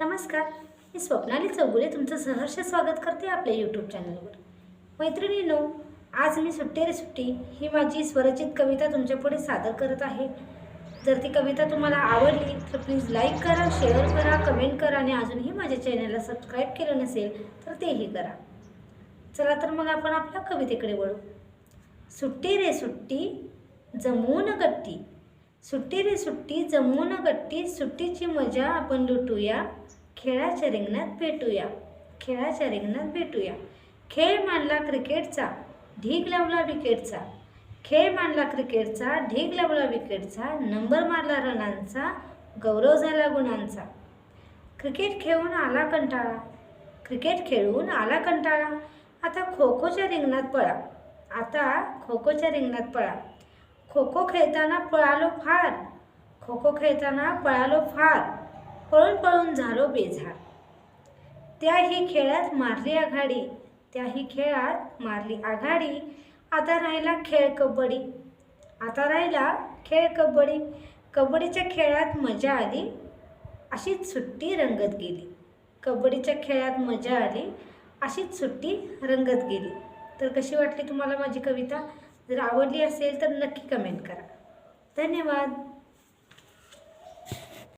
नमस्कार मी स्वप्नाली चौगुले तुमचं सहर्ष स्वागत करते आपल्या यूट्यूब चॅनलवर मैत्रिणीनो आज मी सुट्टी रे सुट्टी ही माझी स्वरचित कविता तुमच्यापुढे सादर करत आहे. जर ती कविता तुम्हाला आवडली तर प्लीज लाईक करा शेअर करा कमेंट करा आणि अजूनही माझ्या चॅनलला सबस्क्राईब केलं नसेल तर तेही करा. चला तर मग आपण आपल्या कवितेकडे वळू. सुट्टी रे सुट्टी जमून गट्टी. सुट्टी रे सुट्टी जमून गट्टी सुट्टीची मजा आपण लुटूया. खेळाच्या रिंगणात भेटूया. खेळाच्या रिंगणात भेटूया. खेळ मांडला क्रिकेटचा ढीग लावला विकेटचा. खेळ मांडला क्रिकेटचा ढीग लावला विकेटचा नंबर मारला रनांचा गौरव झाला गुणांचा. क्रिकेट खेळून आला कंटाळा. क्रिकेट खेळून आला कंटाळा. आता खो खोच्या रिंगणात पळा. आता खो खोच्या रिंगणात पळा. खो खो खेळताना पळालो फार. खो खो खेळताना पळालो फार. पळून पळून झालो बेझार त्याही खेळात मारली आघाडी त्याही खेळात मारली आघाडी. आता राहिला खेळ कबड्डी. आता राहिला खेळ कबड्डी. कबड्डीच्या खेळात मजा आली अशीच सुट्टी रंगत गेली. कबड्डीच्या खेळात मजा आली अशीच सुट्टी रंगत गेली. तर कशी वाटली तुम्हाला माझी कविता? जर आवडली असेल तर नक्की कमेंट करा. धन्यवाद.